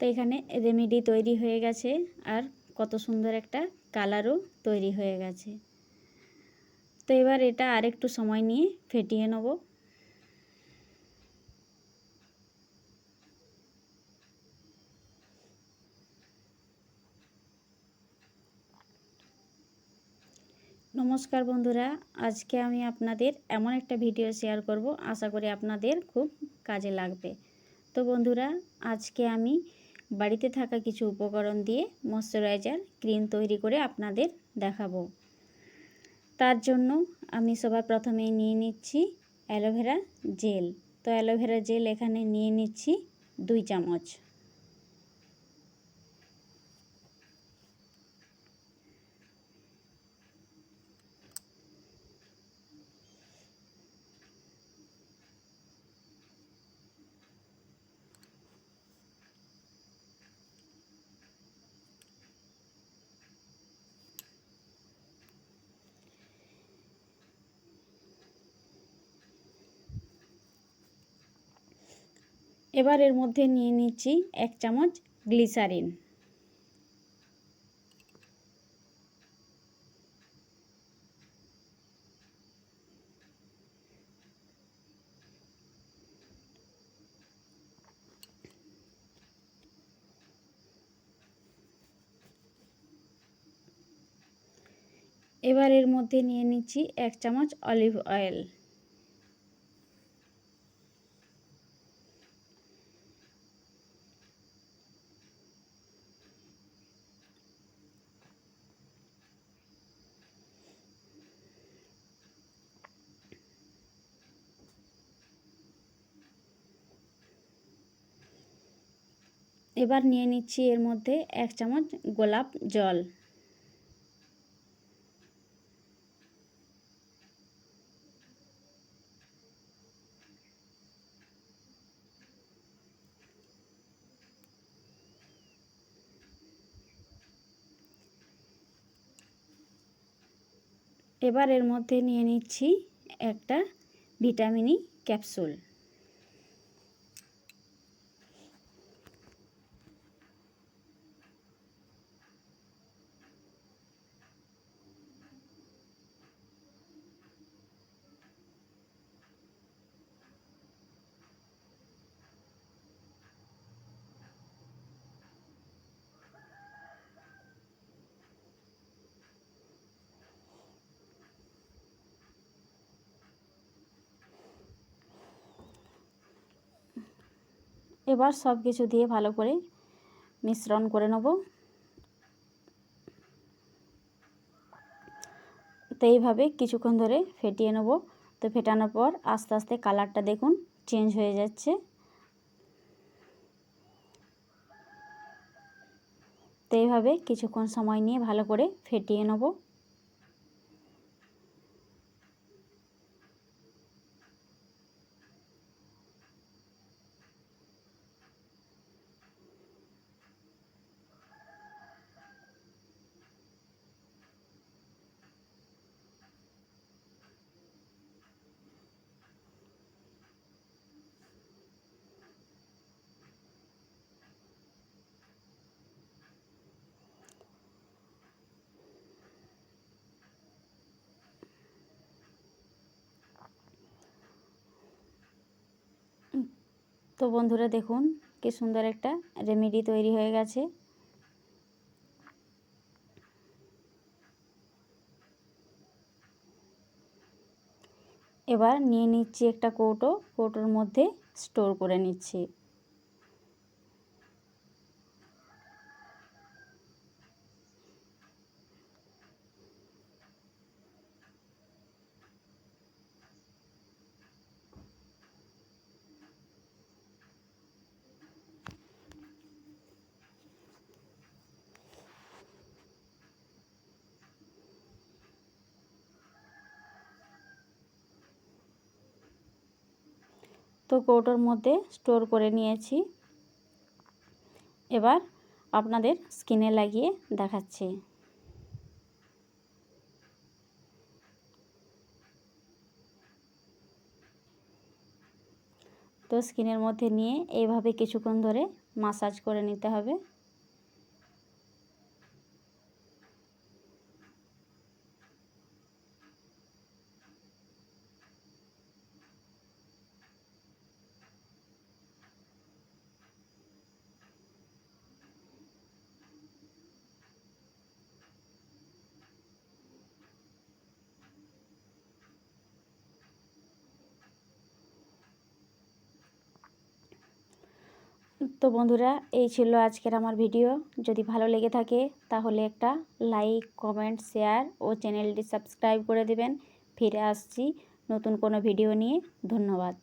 তো এখানে রেমেডি তৈরি হয়ে গেছে আর কত সুন্দর একটা কালারও তৈরি হয়ে গেছে। তো এবার এটা আরেকটু সময় নিয়ে ফেটিয়ে নেব। নমস্কার বন্ধুরা, আজকে আমি আপনাদের এমন একটা ভিডিও শেয়ার করব। আশা করি আপনাদের খুব কাজে লাগবে। তো বন্ধুরা, আজকে আমি বাড়িতে থাকা কিছু উপকরণ দিয়ে ময়শ্চারাইজার, ক্রিম তৈরি করে আপনাদের দেখাবো। তার জন্য আমি সবার প্রথমেই নিয়ে নিচ্ছি অ্যালোভেরা জেল। তো অ্যালোভেরা জেল এখানে নিয়ে নিচ্ছি দুই চামচ। এবার এর মধ্যে নিয়ে নিচ্ছি এক চামচ গ্লিসারিন। এবার এর মধ্যে নিয়ে নিচ্ছি এক চামচ অলিভ অয়েল। এবার নিয়ে নিচ্ছি এর মধ্যে এক চামচ গোলাপ জল। এবার এর মধ্যে নিয়ে নিচ্ছি একটা ভিটামিনি ক্যাপসুল। এবার সব কিছু দিয়ে ভালো করে মিশ্রণ করে নেব। তো এইভাবে কিছুক্ষণ ধরে ফেটিয়ে নেব। তো ফেটানোর পর আস্তে আস্তে কালারটা দেখুন চেঞ্জ হয়ে যাচ্ছে। তো এইভাবে কিছুক্ষণ সময় নিয়ে ভালো করে ফেটিয়ে নেব। তো বন্ধুরা দেখুন, কি সুন্দর একটা রেমেডি তৈরি হয়ে গেছে। এবার নিয়ে নিচ্ছি একটা কৌটো, কৌটোর মধ্যে স্টোর করে নিচ্ছি। তো কৌটোর মধ্যে স্টোর করে নিয়েছি। এবার আপনাদের স্কিনে লাগিয়ে দেখাচ্ছি। তো স্কিনের মধ্যে নিয়ে এইভাবে কিছুক্ষণ ধরে মাসাজ করে নিতে হবে। তো বন্ধুরা, এই ছিল আজকের আমার ভিডিও। যদি ভালো লেগে থাকে, তাহলে একটা লাইক, কমেন্ট, শেয়ার ও চ্যানেলটি সাবস্ক্রাইব করে দেবেন। ফিরে আসছি নতুন কোনো ভিডিও নিয়ে। ধন্যবাদ।